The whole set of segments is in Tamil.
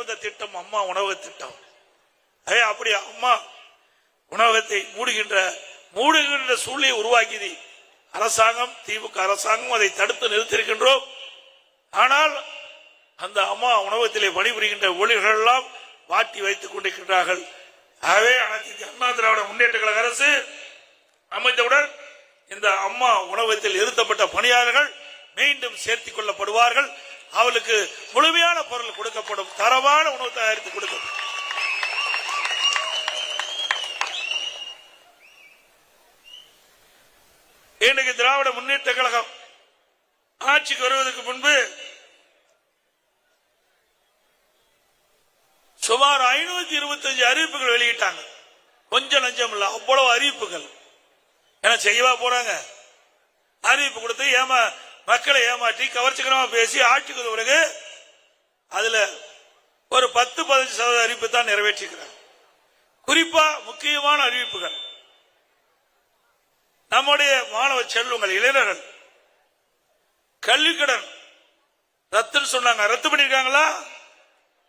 வந்த திட்டம் அம்மா உணவக திட்டம். அதே அப்படி அம்மா உணவகத்தை மூடுகின்ற மூடுகின்ற சூழ்நிலையை உருவாக்கியது அரசாங்கம் திமுக அரசாங்கம். அதை தடுத்து நிறுத்தியிருக்கின்றோம். ஆனால் அந்த அம்மா உணவகத்திலே பணிபுரிகின்ற ஊழியர்கள் எல்லாம் வாட்டி வைத்துக் கொண்டிருக்கின்றார்கள். ஆகவே அனைத்து அண்ணா திராவிட முன்னேற்ற கழக அரசு அமைந்தவுடன் இந்த அம்மா உணவகத்தில் நிறுத்தப்பட்ட பணியாளர்கள் மீண்டும் சேர்த்துக் கொள்ளப்படுவார்கள். அவளுக்கு முழுமையான பொருள் கொடுக்கப்படும். தரமான உணவு தயாரித்து கொடுக்கப்படும் இன்றைக்கு திராவிட முன்னேற்ற கழகம் ஆட்சிக்கு வருவதற்கு முன்பு சுமார் ஐநூத்தி இருபத்தஞ்சு அறிவிப்புகள் வெளியிட்டாங்க. கொஞ்சம் லஞ்சம் இல்ல அவ்வளவு அறிவிப்புகள். ஏன்னா செய்யவா போறாங்க. அறிவிப்பு கொடுத்து ஏமா மக்களை ஏமாற்றி கவர்ச்சிகரமா பேசி ஆட்சிக்கு பிறகு அதுல ஒரு பத்து பதினஞ்சு சதவீத அறிவிப்பு தான் நிறைவேற்றிக்கிறாங்க குறிப்பா முக்கியமான அறிவிப்புகள். நம்முடைய மாணவ செல்வங்கள் இளைஞர்கள் கல்விக்கடன் ரத்துன்னு சொன்னாங்க. ரத்து பண்ணிருக்காங்களா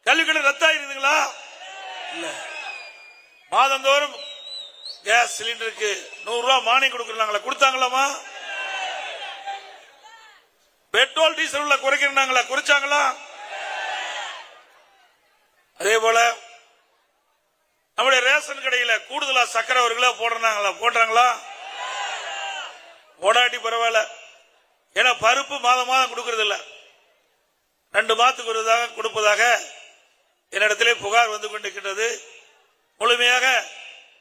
கல்விக்கடன் ரத்தாயிருந்தீங்களா இல்ல. மாதந்தோறும் கேஸ் சிலிண்டருக்கு நூறு ரூபாய் மானியம் கொடுக்கறாங்களா? கொடுத்தாங்களாமா பெட்ரோல் டீசல் உள்ள குறைக்கிறாங்களா குறைச்சாங்களா? அதே போல நம்முடைய ரேஷன் கடையில கூடுதலா சக்கரை ஒரு கிலோ போடுறாங்களா? போடுறாங்களா? போடாட்டி பரவாயில்ல. ஏன்னா பருப்பு மாதம் மாதம் கொடுக்கறது இல்ல ரெண்டு மாதத்துக்கு ஒருதாக கொடுப்பதாக என்னிடத்திலே புகார் வந்து கொண்டிருக்கின்றது. முழுமையாக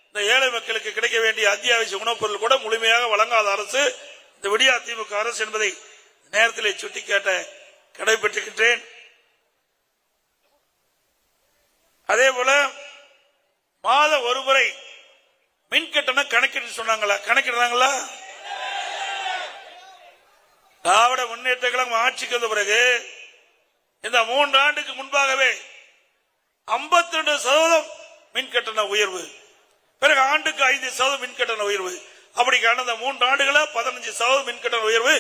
இந்த ஏழை மக்களுக்கு கிடைக்க வேண்டிய அத்தியாவசிய உணவுப் பொருள் கூட முழுமையாக வழங்காத அரசு இந்த விடியா திமுக அரசு என்பதை நேரத்திலே சுட்டிக்காட்ட கடைபெற்றிருக்கின்றேன் அதே போல மாத ஒரு முறை மின் கட்டணம் கணக்கிட்டு சொன்னாங்களா? கணக்கிடுறாங்களா? திராவிட முன்னேற்ற கழகம் ஆட்சிக்கு வந்த பிறகு இந்த மூன்று ஆண்டுக்கு முன்பாகவே 52% சதவீதம் மின் கட்டண உயர்வு. பிறகு ஆண்டுக்கு ஐந்து சதவீதம் மின் கட்டண உயர்வு. அப்படி கடந்த மூன்று ஆண்டுகளா பதினஞ்சு சதவீதம் மின் கட்டண உயர்வு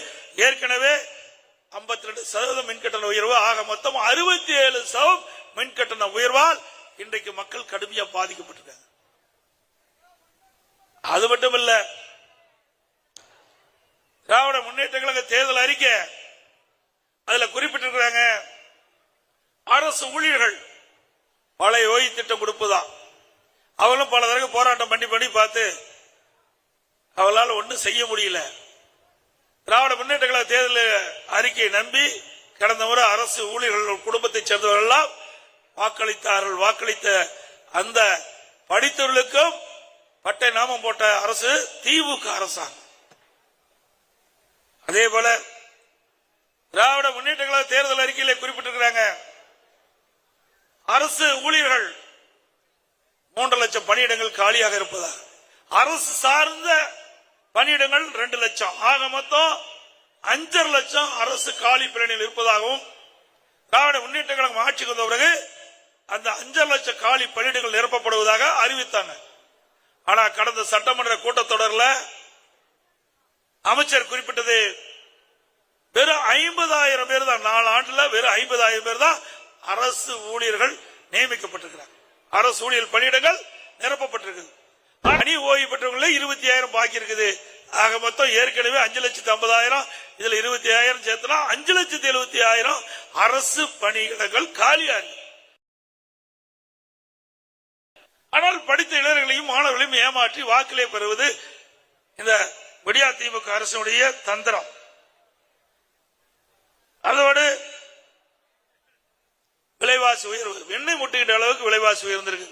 ஏற்கனவே 52% சதவீதம் மின் கட்டண உயர்வு ஆக மொத்தம் அறுபத்தி ஏழு சதவீதம் மின் கட்டண உயர்வால் இன்றைக்கு மக்கள் கடுமையா பாதிக்கப்பட்டிருக்காங்க. அது மட்டும் இல்ல திராவிட முன்னேற்ற கழக தேர்தல் அறிக்கை அதுல குறிப்பிட்டிருக்கிறாங்க அரசு ஊழியர்கள் பழைய ஓய்வு திட்டம் கொடுப்பதா? அவங்களும் பல தடவை போராட்டம் பண்ணி பண்ணி பார்த்து அவளால் ஒன்றும் செய்ய முடியல. திராவிட முன்னேற்ற கழக தேர்தல் அறிக்கையை நம்பி கடந்த முறை அரசு ஊழியர்கள் குடும்பத்தைச் சேர்ந்தவர்கள் எல்லாம் வாக்களித்தார்கள். வாக்களித்த அந்த படித்தவர்களுக்கும் பட்டை நாமம் போட்ட அரசு திமுக அரசாங்கம். அதே போல திராவிட முன்னேற்ற கழக தேர்தல் அறிக்கையிலே குறிப்பிட்டிருக்கிறாங்க அரசு ஊழியர்கள் மூன்று லட்சம் பணியிடங்கள் காலியாக இருப்பதாக அரசு சார்ந்த பணியிடங்கள் ரெண்டு லட்சம். ஆக மொத்தம் அஞ்சரை லட்சம் அரசு காலி பிரணியில் இருப்பதாகவும் திராவிட முன்னேற்ற கழகம் ஆட்சிக்கு வந்த பிறகு அந்த அஞ்சரை லட்சம் காலி பணியிடங்கள் நிரப்பப்படுவதாக அறிவித்தாங்க. ஆனா கடந்த சட்டமன்ற கூட்டத்தொடரில் அமைச்சர் குறிப்பிட்டது வெறும் ஐம்பதாயிரம் பேர் தான் நாலு ஆண்டுல வெறும் ஐம்பதாயிரம் பேர் தான் அரசு ஊழியர்கள் நியமிக்கப்பட்டிருக்கிறாங்க. அரசு ஊழியர் பணியிடங்கள் நிரப்பப்பட்டிருக்குது. பணி ஓய்வு பெற்றவங்கள இருபத்தி ஆயிரம் பாக்கி இருக்குது. ஆக மொத்தம் ஏற்கனவே அஞ்சு லட்சத்தி ஐம்பதாயிரம் இதுல இருபத்தி ஆயிரம் சேர்த்தனா அஞ்சு லட்சத்தி எழுபத்தி ஆயிரம் அரசு பணியிடங்கள் காலியாகும் ஆனால் படித்த இளைஞர்களையும் மாணவர்களையும் ஏமாற்றி வாக்கிலே பெறுவது இந்த விடியா திமுக அரசுடைய தந்திரம். அதோடு விலைவாசி உயர்வு. வெண்ணெய் முட்டுகின்ற அளவுக்கு விலைவாசி உயர்ந்திருக்கு.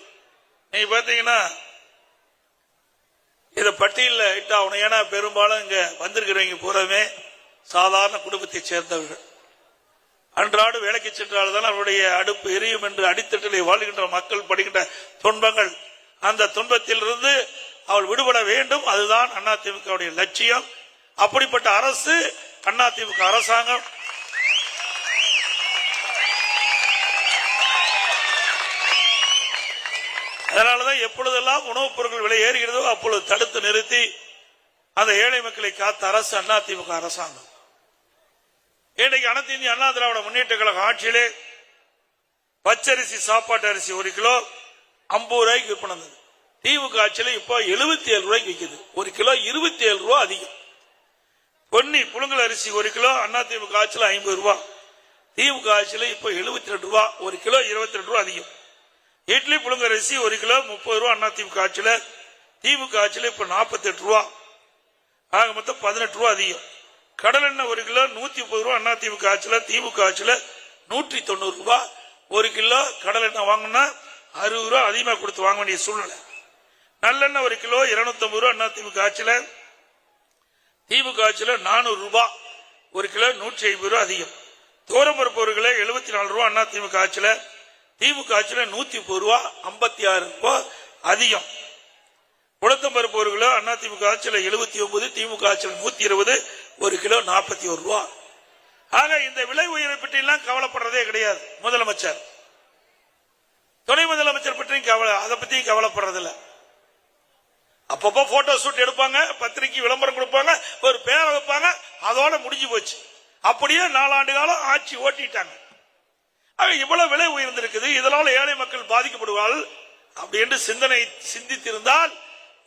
நீங்க பாத்தீங்கன்னா இதை பட்டியலில் இட்டாகணும் ஏன்னா பெரும்பாலும் இங்கே வந்திருக்கிறவங்க பூராமே சாதாரண குடும்பத்தை சேர்ந்தவர்கள். அன்றாடு வேலைக்கு சென்றால்தான் அவருடைய அடுப்பு எரியும் என்று அடித்தட்டிலே வாழ்கின்ற மக்கள் படுகின்ற துன்பங்கள். அந்த துன்பத்திலிருந்து அவள் விடுபட வேண்டும். அதுதான் அதிமுகவுடைய லட்சியம். அப்படிப்பட்ட அரசு அதிமுக அரசாங்கம். அதனாலதான் எப்பொழுதெல்லாம் உணவுப் பொருட்கள் விலை ஏறுகிறதோ அப்பொழுது தடுத்து நிறுத்தி அந்த ஏழை மக்களை காத்த அரசு அண்ணா திமுக அரசாங்கம். இன்னைக்கு அனைத்து இந்திய அண்ணா திராவிட முன்னேற்ற கழக ஆட்சியிலே பச்சரிசி சாப்பாட்டு அரிசி ஒரு கிலோ ஐம்பது ரூபாய்க்கு விற்பனை இருந்தது திமுக ஆட்சியில இப்போ எழுபத்தி ஏழு ரூபாய்க்கு விற்கிது ஒரு கிலோ இருபத்தி ஏழு ரூபா அதிகம். பொன்னி புழுங்கல் அரிசி ஒரு கிலோ அண்ணா திமுக ஆட்சியில் ஐம்பது ரூபா. திமுக ஆட்சியில இப்போ எழுபத்தி ரெண்டு ரூபா ஒரு கிலோ இருபத்தி ரெண்டு ரூபா அதிகம். இட்லி புழுங்கல் அரிசி ஒரு கிலோ முப்பது ரூபா அண்ணா திமுக ஆட்சியில். திமுக ஆட்சியில் இப்போ நாற்பத்தி எட்டு ரூபா. ஆக மொத்தம் பதினெட்டு ரூபா அதிகம். கடலெண்ணெய் ஒரு கிலோ நூத்தி முப்பது ரூபா அண்ணா திமுக ஆட்சியில் திமுக ஆட்சியில் நூற்றி தொண்ணூறு ரூபா. ஒரு கிலோ கடலெண்ணெய் வாங்கினா அறுபது ரூபா அதிகமாக கொடுத்து வாங்க வேண்டிய சூழ்நிலை. நல்லெண்ணெய் ஒரு கிலோ இருநூத்தி ஐம்பது ரூபா அண்ணா திமுக ஆட்சியில். திமுக ஆட்சியில் நானூறு ரூபா. ஒரு கிலோ நூற்றி ஐம்பது ரூபா அதிகம். தோரம்பருப்பு ஒரு கிலோ எழுபத்தி நாலு ரூபா அண்ணா திமுக ஆட்சியில். திமுக ஆட்சியில நூத்தி முப்பது ரூபா ஐம்பத்தி ஆறு ரூபாய் அதிகம். உளுத்தம்பருப்பு ஒரு கிலோ அண்ணா திமுக ஆட்சியில எழுபத்தி ஒன்பது திமுக ஆட்சியில் நூத்தி இருபது ஒரு கிலோ நாற்பத்தி ஒரு ரூபா. ஆக இந்த விலை உயர்வை பற்றி எல்லாம் கவலைப்படுறதே கிடையாது முதலமைச்சர். துணை முதலமைச்சர் பற்றியும் கவலை அதை பத்தியும் கவலைப்படுறதில்ல. அப்பப்போ போட்டோ ஷூட் எடுப்பாங்க பத்திரிக்கை விளம்பரம் கொடுப்பாங்க ஒரு பேரை வைப்பாங்க அதோட முடிஞ்சு போச்சு. அப்படியே நாலாண்டு காலம் ஆட்சி ஓட்டிட்டாங்க. ஆக இவ்வளவு விலை உயர்ந்திருக்குது இதனால ஏழை மக்கள் பாதிக்கப்படுவார்கள் அப்படி என்று சிந்தனை சிந்தித்திருந்தால்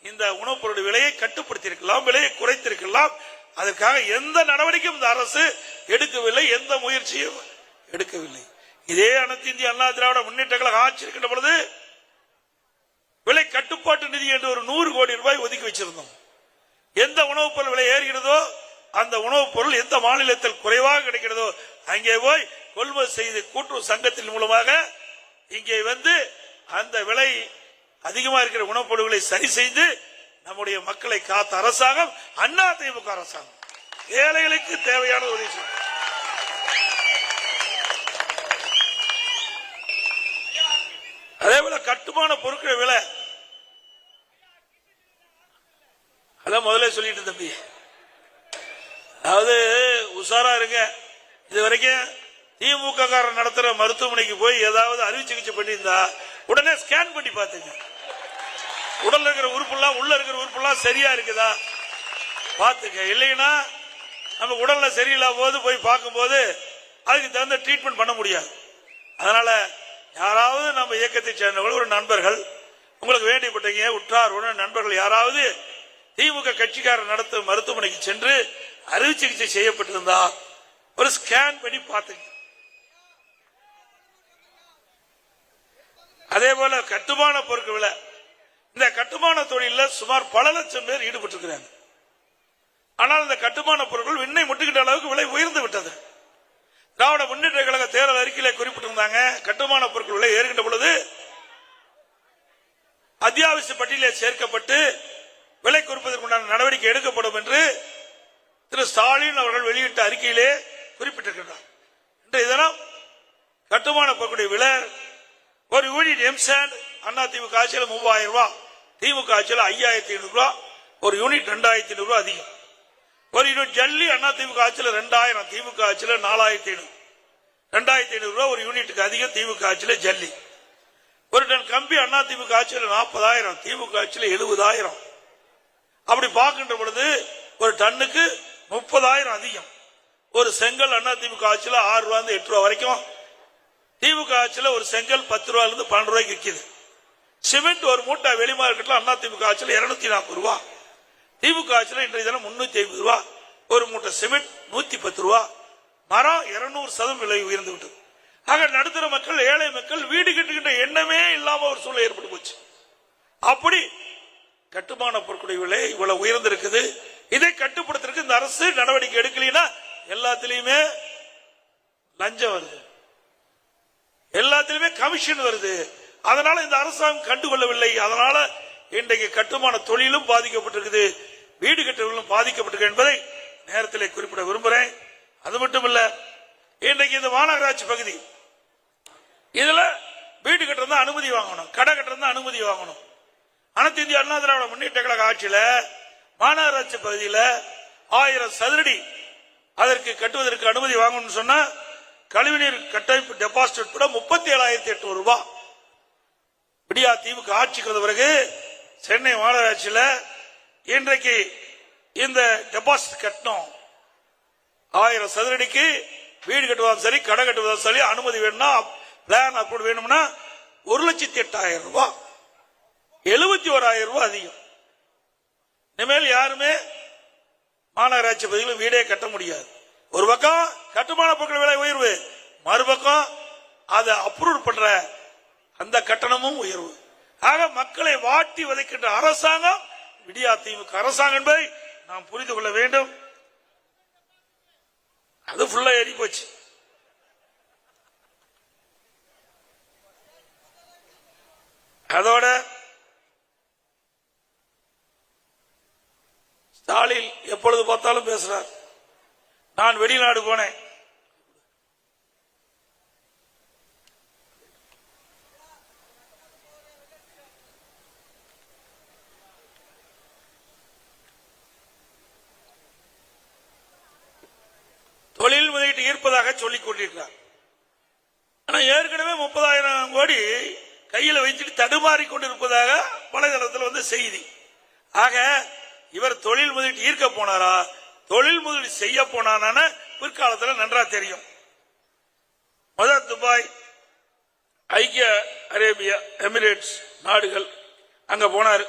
இந்த உணவுப் பொருள் விலையை கட்டுப்படுத்தியிருக்கலாம் விலையை குறைத்திருக்கலாம். அதற்காக எந்த நடவடிக்கையும் இந்த அரசு எடுக்கவில்லை எந்த முயற்சியும் எடுக்கவில்லை. இதே அனைத்து இந்திய அண்ணா திராவிட முன்னேற்ற கழக ஆட்சி இருக்கின்ற பொழுது விலை கட்டுப்பாட்டு நிதி என்று ஒரு நூறு கோடி ரூபாய் ஒதுக்கி வச்சிருந்தோம். எந்த உணவுப் பொருள் விலை ஏறுகிறதோ அந்த உணவுப் பொருள் எந்த மாநிலத்தில் குறைவாக கிடைக்கிறதோ அங்கே போய் கொள்முதல் செய்து கூட்டுறவு சங்கத்தின் மூலமாக இங்கே வந்து அந்த விலை அதிகமா இருக்கிற உணவுப் பொருட்களை சரி செய்து நம்முடைய மக்களை காத்த அரசாங்கம் அண்ணா திமுக அரசாங்கம். ஏழைகளுக்கு தேவையான உதவி செய்யும். அதே போல கட்டுமான பொருட்கள் விலை. அதான் முதல்ல சொல்லிட்டு தம்பி. அதாவது உஷாரா இருங்க. இது வரைக்கும் திமுக காரன் நடத்துற மருத்துவமனைக்கு போய் ஏதாவது அறுவை சிகிச்சை பண்ணியிருந்தா உடனே ஸ்கேன் பண்ணி பாத்துங்க உடல் இருக்கிற உறுப்புலாம் உள்ள இருக்கிற உறுப்புலாம் சரியா இருக்குதா? பாத்துங்க இல்லைன்னா நம்ம உடல்ல சரியில்லாத போது போய் பார்க்கும்போது அதுக்கு தகுந்த ட்ரீட்மெண்ட் பண்ண முடியாது. அதனால யாராவது நம்ம இயக்கத்தை சேர்ந்தவர்கள் ஒரு நண்பர்கள் உங்களுக்கு வேண்டியப்பட்டீங்க உற்றார் உடன் நண்பர்கள் யாராவது திமுக கட்சிக்காரர் நடத்தும் மருத்துவமனைக்கு சென்று அறுவை சிகிச்சை செய்யப்பட்டிருந்தா ஒரு ஸ்கேன் பண்ணி பார்த்துங்க. அதே போல கட்டுமான பொருட்கள் விலை இந்த கட்டுமான தொழில சுமார் பல லட்சம் பேர் ஈடுபட்டிருக்கிறாங்க. ஆனால் இந்த கட்டுமான பொருட்கள் விண்ணை முட்டுகின்ற அளவுக்கு விலை உயர்ந்து விட்டது. திராவிட முன்னேற்ற கழக தேர்தல் அறிக்கையில குறிப்பிட்டிருந்தாங்க கட்டுமான பொருட்கள் விலை ஏறுகின்ற பொழுது அத்தியாவசிய பட்டியலில் சேர்க்கப்பட்டு விலை குறிப்பதற்குண்டான நடவடிக்கை எடுக்கப்படும் என்று திரு ஸ்டாலின் அவர்கள் வெளியிட்ட அறிக்கையிலே குறிப்பிட்டிருக்கிறார். இன்றைய தினம் கட்டுமான பொருட்களுடைய விலை ஒரு யூனிட் எம்சாண்ட் அண்ணா திமுக ஆட்சியில் மூவாயிரம் ரூபாய் திமுக ஆட்சியில் ஐயாயிரத்தி ஐநூறு ரூபாய் ஒரு யூனிட் ரெண்டாயிரத்தி ஐநூறு ரூபாய் அதிகம். ஒரு யூனிட் ஜல்லி அண்ணா திமுக ஆட்சியில் ரெண்டாயிரம் திமுக ஆட்சியில் நாலாயிரத்தி ஐநூறு. ரெண்டாயிரத்தி ஐநூறு ரூபாய் ஒரு யூனிட்டுக்கு அதிகம் திமுக ஆட்சியில் ஜல்லி. ஒரு டன் கம்பி அண்ணா திமுக ஆட்சியில் நாற்பதாயிரம் திமுக ஆட்சியில் எழுபதாயிரம். அப்படி பார்க்கின்ற பொழுது ஒரு டன்னுக்கு முப்பதாயிரம் அதிகம். ஒரு செங்கல் அண்ணா திமுக ஆட்சியில் ஆறு ரூபாய் இருந்து எட்டு ரூபா வரைக்கும் திமுக ஆட்சியில் ஒரு செங்கல் பத்து ரூபாயிலிருந்து பன்னெண்டு ரூபாய்க்கு விற்கிது சிமெண்ட் ஒரு மூட்டை வெளி மார்க்கெட்ல அண்ணா திமுக ஆட்சியில் இருநூத்தி நாற்பது ரூபா. திமுக ஆட்சியில் இன்றைய தினம் முன்னூத்தி ஐம்பது ரூபா. ஒரு மூட்டை சிமெண்ட் நூத்தி பத்து ரூபா. மரம் இருநூறு சதம் விலை உயர்ந்து விட்டது. ஆக நடுத்தர மக்கள் ஏழை மக்கள் வீடு கட்டுகின்ற எண்ணமே இல்லாம ஒரு சூழல் ஏற்பட்டு போச்சு. அப்படி கட்டுமான பொருட்களுடைய விலை இவ்வளவு உயர்ந்திருக்குது. இதை கட்டுப்படுத்துறதுக்கு இந்த அரசு நடவடிக்கை எடுக்கலைன்னா எல்லாத்திலையுமே லஞ்சம் வருது. எல்லாத்திலுமே கமிஷன் வருது. அதனால இந்த அரசாங்கம் கண்டுகொள்ளவில்லை. அதனால இன்றைக்கு கட்டுமான தொழிலும் பாதிக்கப்பட்டிருக்குது. வீடு கட்டுகளும் பாதிக்கப்பட்டிருக்கு என்பதை நேரத்தில் குறிப்பிட விரும்புகிறேன் அது மட்டும் இல்ல இன்றைக்கு இந்த மாநகராட்சி பகுதி இதுல வீடு கட்டுறது அனுமதி வாங்கணும். கடை கட்டுறது அனுமதி வாங்கணும். அனைத்து இந்திய அண்ணா திராவிட முன்னேற்ற கழக ஆட்சியில மாநகராட்சி பகுதியில் ஆயிரம் சதுரடி அதற்கு கட்டுவதற்கு அனுமதி வாங்கணும்னு சொன்னா கழிவுநீர் கட்டமைப்பு டெபாசிட் உட்பட முப்பத்தி ஏழாயிரத்தி எட்நூறு ரூபாய் விடியா தீவுக்கு ஆட்சிக்கு வந்த பிறகு சென்னை மாநகராட்சியில் இன்றைக்கு இந்த டெபாசிட் கட்டணும் ஆயிரம் சதுரடிக்கு வீடு கட்டுவதாலும் சரி கடை கட்டுவதும் சரி அனுமதி வேணும்னா பிளான் அப்ரூவ் வேணும்னா ஒரு லட்சத்தி எட்டாயிரம் ரூபாய் எழுபத்தி ஓராயிரம் ரூபாய் அதிகம். இனிமேல் யாருமே மாநகராட்சி பகுதியில் வீடே கட்ட முடியாது. ஒரு பக்கம் கட்டுமான பொருட்கள் விலை உயர்வு மறுபக்கம் அதை அப்ரூவ் பண்ற அந்த கட்டணமும் உயர்வு. ஆக மக்களை வாட்டி வதைக்கின்ற அரசாங்கம் விடியா திமுக அரசாங்கம் என்பதை நாம் புரிந்து கொள்ள வேண்டும். அது ஃபுல்லா ஏறி போச்சு. அதோட ஸ்டாலின் எப்பொழுது பார்த்தாலும் பேசுறார். நான் வெளிநாடு போனேன். தொழில் முதலீட்டு ஈர்ப்பதாக சொல்லிக் கொண்டிருக்கிறார். ஆனா ஏற்கனவே முப்பதாயிரம் கோடி கையில் வைத்துட்டு தடுமாறி கொண்டிருப்பதாக வலைதளத்தில் வந்து செய்தி. ஆக இவர் தொழில் முதலீட்டு ஈர்க்க போனாரா? தொழில் முதலீடு செய்ய போனான பிற்காலத்தில் நன்றா தெரியும். மத துபாய் ஐக்கிய அரேபியா எமிரேட்ஸ் நாடுகள் அங்க போனாரு.